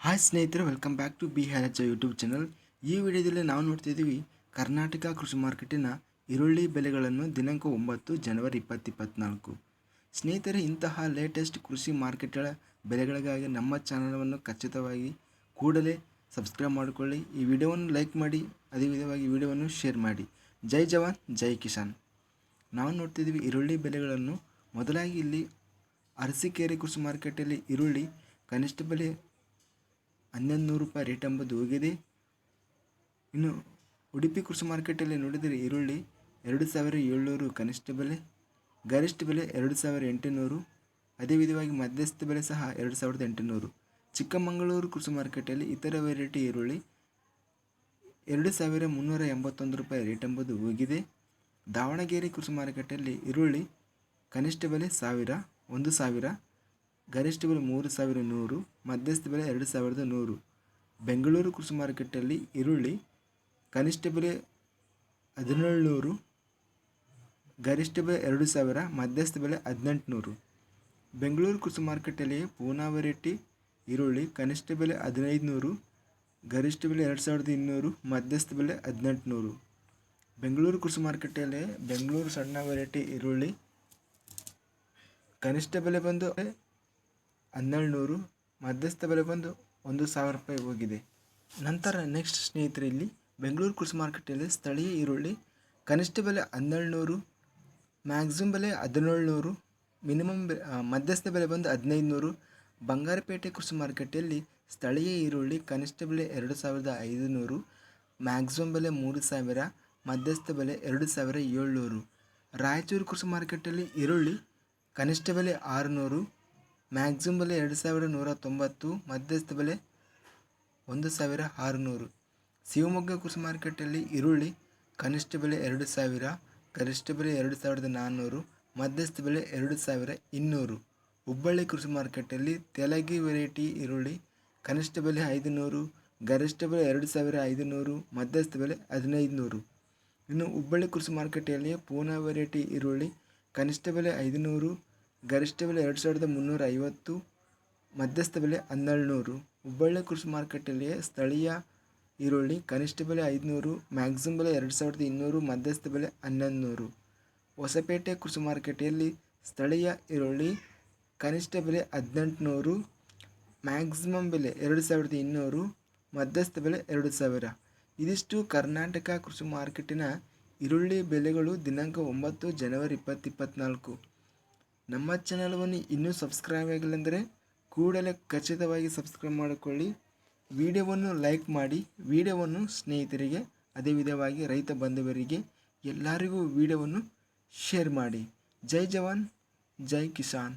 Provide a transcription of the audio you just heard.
Hi ಸ್ನೇಹಿತರೆ welcome back to B H YouTube channel ಈ ವಿಡಿಯೋದಲ್ಲಿ ನಾವು ನೋಡ್ತಿದ್ದೀವಿ ಕರ್ನಾಟಕ ಕೃಷಿ ಮಾರ್ಕೆಟಿನ ಈರುಳ್ಳಿ ಬೆಲೆಗಳನ್ನು ದಿನಾಂಕ ಒಂಬತ್ತು ಜನವರಿ ಇಪ್ಪತ್ತಿಪ್ಪತ್ನಾಲ್ಕು ಸ್ನೇಹಿತರೆ, ಇಂತಹ ಲೇಟೆಸ್ಟ್ ಕೃಷಿ ಮಾರ್ಕೆಟ್ಗಳ ಬೆಲೆಗಳಿಗಾಗಿ ನಮ್ಮ ಚಾನಲನ್ನು ಖಚಿತವಾಗಿ ಕೂಡಲೇ ಸಬ್ಸ್ಕ್ರೈಬ್ ಮಾಡಿಕೊಳ್ಳಿ. ಈ ವಿಡಿಯೋವನ್ನು ಲೈಕ್ ಮಾಡಿ, ಅದೇ ವಿಧವಾಗಿ ವಿಡಿಯೋವನ್ನು ಶೇರ್ ಮಾಡಿ. ಜೈ ಜವಾನ್, ಜೈ ಕಿಸಾನ್. ನಾವು ನೋಡ್ತಿದ್ದೀವಿ ಈರುಳ್ಳಿ ಬೆಲೆಗಳನ್ನು ಮೊದಲಾಗಿ ಇಲ್ಲಿ ಅರಸೀಕೆರೆ ಕೃಷಿ ಮಾರ್ಕೆಟಲ್ಲಿ ಈರುಳ್ಳಿ, ಕನಿಷ್ಠ ಬೆಲೆ ಹನ್ನೊಂದು ನೂರು ರೂಪಾಯಿ ರೇಟ್ ಎಂಬುದು ಹೋಗಿದೆ. ಇನ್ನು ಉಡುಪಿ ಕೃಷಿ ಮಾರ್ಕೆಟಲ್ಲಿ ನೋಡಿದರೆ ಈರುಳ್ಳಿ ಎರಡು ಸಾವಿರ ಏಳ್ನೂರು, ಕನಿಷ್ಠ ಬೆಲೆ, ಗರಿಷ್ಠ ಬೆಲೆ ಎರಡು ಸಾವಿರ ಎಂಟುನೂರು, ಅದೇ ವಿಧವಾಗಿ ಮಧ್ಯಸ್ಥ ಬೆಲೆ ಸಹ ಎರಡು ಸಾವಿರದ ಎಂಟುನೂರು. ಚಿಕ್ಕಮಗಳೂರು ಕೃಷಿ ಮಾರ್ಕೆಟಲ್ಲಿ ಇತರ ವೆರೈಟಿ ಈರುಳ್ಳಿ ಎರಡು ಸಾವಿರ ಮುನ್ನೂರ ಎಂಬತ್ತೊಂದು ರೂಪಾಯಿ ರೇಟ್ ಎಂಬುದು ಹೋಗಿದೆ. ದಾವಣಗೆರೆ ಕೃಷಿ ಮಾರುಕಟ್ಟೆಯಲ್ಲಿ ಈರುಳ್ಳಿ ಕನಿಷ್ಠ ಬೆಲೆ ಸಾವಿರ, ಒಂದು ಸಾವಿರ ಗರಿಷ್ಠ ಬೆಲೆ ಮೂರು ಸಾವಿರ ನೂರು, ಮಧ್ಯಸ್ಥ ಬೆಲೆ ಎರಡು ಸಾವಿರದ ನೂರು. ಬೆಂಗಳೂರು ಕೃಷಿ ಮಾರುಕಟ್ಟೆಯಲ್ಲಿ ಈರುಳ್ಳಿ, ಕನಿಷ್ಠ ಬೆಲೆ ಹದಿನೇಳು ಗರಿಷ್ಠ ಬೆಲೆ ಎರಡು ಸಾವಿರ, ಮಧ್ಯಸ್ಥ ಬೆಲೆ ಹದಿನೆಂಟುನೂರು. ಬೆಂಗಳೂರು ಕೃಷಿ ಮಾರುಕಟ್ಟೆಯಲ್ಲಿ ಪೂನಾ ವೆರೈಟಿ ಈರುಳ್ಳಿ, ಕನಿಷ್ಠ ಬೆಲೆ ಹದಿನೈದು ನೂರು ಗರಿಷ್ಠ ಬೆಲೆ ಎರಡು ಸಾವಿರದ ಇನ್ನೂರು, ಮಧ್ಯಸ್ಥ ಬೆಲೆ ಹದಿನೆಂಟುನೂರು. ಬೆಂಗಳೂರು ಕೃಷಿ ಮಾರುಕಟ್ಟೆಯಲ್ಲಿ ಬೆಂಗಳೂರು ಸಣ್ಣ ವೆರೈಟಿ ಈರುಳ್ಳಿ, ಕನಿಷ್ಠ ಬೆಲೆ ಬಂದು ಹನ್ನೆರಡು ನೂರು ಮಧ್ಯಸ್ಥ ಬೆಲೆ ಬಂದು ಒಂದು ಸಾವಿರ ರೂಪಾಯಿ ಹೋಗಿದೆ. ನಂತರ ನೆಕ್ಸ್ಟ್ ಸ್ನೇಹಿತರೆ ಇಲ್ಲಿ ಬೆಂಗಳೂರು ಕೃಷಿ ಮಾರ್ಕೆಟಲ್ಲಿ ಸ್ಥಳೀಯ ಈರುಳ್ಳಿ ಕನಿಷ್ಠ ಬೆಲೆ ಹನ್ನೆರಡು ನೂರು ಮ್ಯಾಕ್ಸಿಮಮ್ ಬೆಲೆ ಹದಿನೇಳು ನೂರು ಮಿನಿಮಮ್ ಬೆ ಮಧ್ಯಸ್ಥ ಬೆಲೆ ಬಂದು ಹದಿನೈದು ನೂರು ಬಂಗಾರಪೇಟೆ ಕೃಷಿ ಮಾರುಕಟ್ಟೆಯಲ್ಲಿ ಸ್ಥಳೀಯ ಈರುಳ್ಳಿ ಕನಿಷ್ಠ ಬೆಲೆ ಎರಡು ಸಾವಿರದ ಐದು ನೂರು ಮ್ಯಾಕ್ಸಿಮಮ್ ಬೆಲೆ ಮೂರು ಸಾವಿರ ಮಧ್ಯಸ್ಥ ಬೆಲೆ ಎರಡು ಸಾವಿರ ಏಳ್ನೂರು. ರಾಯಚೂರು ಕೃಷಿ ಮಾರುಕಟ್ಟೆಯಲ್ಲಿ ಈರುಳ್ಳಿ ಕನಿಷ್ಠ ಬೆಲೆ ಆರುನೂರು ಮ್ಯಾಕ್ಸಿಮಮ್ ಬೆಲೆ ಎರಡು ಸಾವಿರದ ನೂರ ತೊಂಬತ್ತು, ಮಧ್ಯಸ್ಥ ಬೆಲೆ ಒಂದು ಸಾವಿರ ಆರುನೂರು. ಶಿವಮೊಗ್ಗ ಕೃಷಿ ಮಾರುಕಟ್ಟೆಯಲ್ಲಿ ಈರುಳ್ಳಿ ಕನಿಷ್ಠ ಬೆಲೆ ಎರಡು ಸಾವಿರ, ಗರಿಷ್ಠ ಬೆಲೆ ಎರಡು ಸಾವಿರದ ನಾನ್ನೂರು, ಮಧ್ಯಸ್ಥ ಬೆಲೆ ಎರಡು ಸಾವಿರ ಇನ್ನೂರು. ಹುಬ್ಬಳ್ಳಿ ಕೃಷಿ ಮಾರುಕಟ್ಟೆಯಲ್ಲಿ ತೆಲಗಿ ವೆರೈಟಿ ಈರುಳ್ಳಿ ಕನಿಷ್ಠ ಬೆಲೆ ಐದು ನೂರು ಗರಿಷ್ಠ ಬೆಲೆ ಎರಡು ಸಾವಿರ ಐದು ನೂರು ಮಧ್ಯಸ್ಥ ಬೆಲೆ ಹದಿನೈದು ನೂರು ಇನ್ನು ಹುಬ್ಬಳ್ಳಿ ಕೃಷಿ ಮಾರುಕಟ್ಟೆಯಲ್ಲಿ ಪೂನಾ ವೆರೈಟಿ ಈರುಳ್ಳಿ ಕನಿಷ್ಠ ಬೆಲೆ ಐದು ನೂರು ಗರಿಷ್ಠ ಬೆಲೆ ಎರಡು ಸಾವಿರದ ಮುನ್ನೂರ ಐವತ್ತು ಮಧ್ಯಸ್ಥ ಬೆಲೆ ಹನ್ನೆರಡು ನೂರು ಹುಬ್ಬಳ್ಳಿ ಕೃಷಿ ಮಾರುಕಟ್ಟೆಯಲ್ಲಿ ಸ್ಥಳೀಯ ಈರುಳ್ಳಿ ಕನಿಷ್ಠ ಬೆಲೆ ಐದುನೂರು ಮ್ಯಾಕ್ಸಿಮಮ್ ಬೆಲೆ ಎರಡು ಸಾವಿರದ ಇನ್ನೂರು ಮಧ್ಯಸ್ಥ ಬೆಲೆ ಹನ್ನೊಂದು ನೂರು ಹೊಸಪೇಟೆ ಕೃಷಿ ಮಾರುಕಟ್ಟೆಯಲ್ಲಿ ಸ್ಥಳೀಯ ಈರುಳ್ಳಿ ಕನಿಷ್ಠ ಬೆಲೆ ಹದಿನೆಂಟುನೂರು ಮ್ಯಾಕ್ಸಿಮಮ್ ಬೆಲೆ ಎರಡು ಸಾವಿರದ ಇನ್ನೂರು ಮಧ್ಯಸ್ಥ ಬೆಲೆ ಎರಡು ಸಾವಿರ. ಇದಿಷ್ಟು ಕರ್ನಾಟಕ ಕೃಷಿ ಮಾರ್ಕೆಟಿನ ಈರುಳ್ಳಿ ಬೆಲೆಗಳು ದಿನಾಂಕ ಒಂಬತ್ತು ಜನವರಿ ಇಪ್ಪತ್ತಿಪ್ಪತ್ನಾಲ್ಕು ನಮ್ಮ ಚಾನಲ್ವನ್ನು ಇನ್ನೂ ಸಬ್ಸ್ಕ್ರೈಬ್ ಆಗಿಲ್ಲಂದರೆ ಕೂಡಲೇ ಖಚಿತವಾಗಿ ಸಬ್ಸ್ಕ್ರೈಬ್ ಮಾಡಿಕೊಳ್ಳಿ. ವಿಡಿಯೋವನ್ನು ಲೈಕ್ ಮಾಡಿ, ವಿಡಿಯೋವನ್ನು ಸ್ನೇಹಿತರಿಗೆ, ಅದೇ ವಿಧವಾಗಿ ರೈತ ಬಾಂಧವರಿಗೆ ಎಲ್ಲರಿಗೂ ವಿಡಿಯೋವನ್ನು ಶೇರ್ ಮಾಡಿ. ಜೈ ಜವಾನ್, ಜೈ ಕಿಸಾನ್.